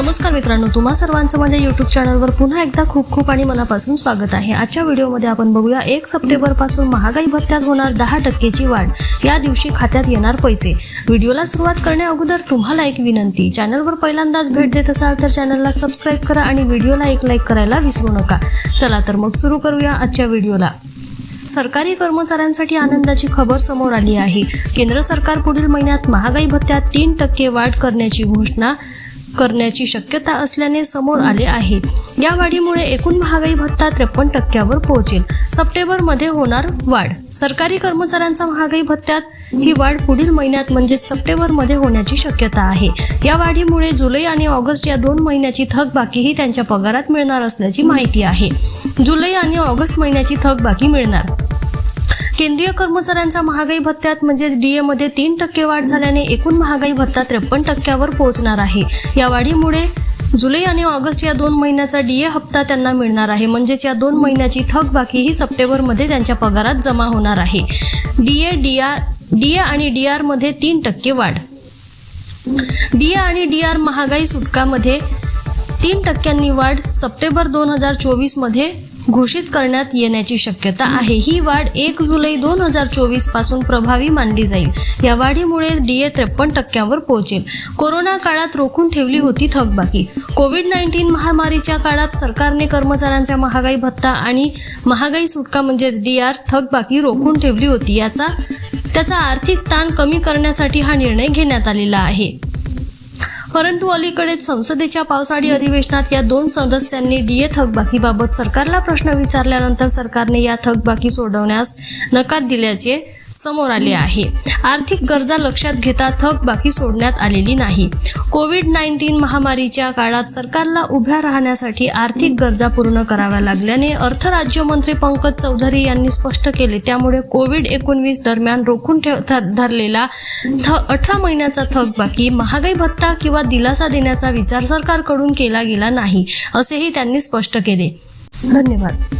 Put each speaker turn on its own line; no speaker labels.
नमस्कार मित्रांनो तुम्हा सर्वांचं माझ्या युट्यूब चॅनलवर पुन्हा एकदा खूप खूप आणि मनापासून स्वागत आहे. आजच्या व्हिडिओमध्ये आपण बघूया एक सप्टेंबरपासून महागाई भत्त्यात होणार दहा टक्केची वाढ. या दिवशी खात्यात येणार पैसे. व्हिडिओला सुरुवात करण्या अगोदर तुम्हाला एक विनंती चॅनलवर पहिल्यांदाच भेट देत असाल तर चॅनलला सबस्क्राईब करा आणि व्हिडिओला एक लाईक करायला विसरू नका. चला तर मग सुरू करूया आजच्या व्हिडिओला. सरकारी कर्मचाऱ्यांसाठी आनंदाची खबर समोर आली आहे. केंद्र सरकार पुढील महिन्यात महागाई भत्त्यात तीन टक्के वाढ करण्याची घोषणा करण्याची शक्यता असल्याने समोर आले आहे या वाढीमुळे एकूण महागाई भत्ता त्रेपन्न टक्क्यावर पोहोचेल. सप्टेंबरमध्ये होणार वाढ. सरकारी कर्मचाऱ्यांचा महागाई भत्त्यात ही वाढ पुढील महिन्यात म्हणजेच सप्टेंबरमध्ये होण्याची शक्यता आहे. या वाढीमुळे जुलै आणि ऑगस्ट या दोन महिन्याची थकबाकीही त्यांच्या पगारात मिळणार असल्याची माहिती आहे. जुलै आणि ऑगस्ट महिन्याची थकबाकी मिळणार. केंद्रीय कर्मचाऱ्यांच्या महागाई भत्त्यात म्हणजेच डीए मध्ये तीन टक्के वाढ झाल्याने एकूण महागाई भत्ता त्रेपन्न टक्क्यावर पोहोचणार आहे. या वाढीमुळे जुलै आणि ऑगस्ट या दोन महिन्याचा डीए हप्ता त्यांना मिळणार आहे. म्हणजेच या दोन महिन्याची थकबाकी ही सप्टेंबरमध्ये त्यांच्या पगारात जमा होणार आहे. डीए डीआर डीए आणि डीआरमध्ये तीन टक्के वाढ. डीए आणि डीआर महागाई सुटकामध्ये तीन टक्क्यांनी वाढ सप्टेंबर दोन हजार चोवीसमध्ये घोषित करण्यात येण्याची शक्यता आहे. ही वाढ एक जुलै दोन हजार चोवीसपासून प्रभावी मानली जाईल. या वाढीमुळे डीए त्रेपन्न टक्क्यावर पोहोचेल. कोरोना काळात रोखून ठेवली होती थकबाकी. कोविड नाईन्टीन महामारीच्या काळात सरकारने कर्मचाऱ्यांच्या महागाई भत्ता आणि महागाई सुटका म्हणजेच डीआर थकबाकी रोखून ठेवली होती. याचा त्याचा आर्थिक ताण कमी करण्यासाठी हा निर्णय घेण्यात आलेला आहे. परंतु अलीकडेच संसदेच्या पावसाळी अधिवेशनात या दोन सदस्यांनी डीए थकबाकीबाबत सरकारला प्रश्न विचारल्यानंतर सरकारने या थकबाकी सोडवण्यास नकार दिल्याचे समोर आले आहे. आर्थिक गरजा लक्षात घेता थकबाकी सोडण्यात आलेली नाही. कोविड नाईन्टीन महामारीच्या काळात सरकारला उभ्या राहण्यासाठी आर्थिक गरजा पूर्ण कराव्या लागल्याने अर्थ राज्यमंत्री पंकज चौधरी यांनी स्पष्ट केले. त्यामुळे कोविड एकोणवीस दरम्यान रोखून ठेव धरलेला थ अठरा महिन्याचा थकबाकी महागाई भत्ता किंवा दिलासा देण्याचा विचार सरकारकडून केला गेला नाही असेही त्यांनी स्पष्ट केले. धन्यवाद.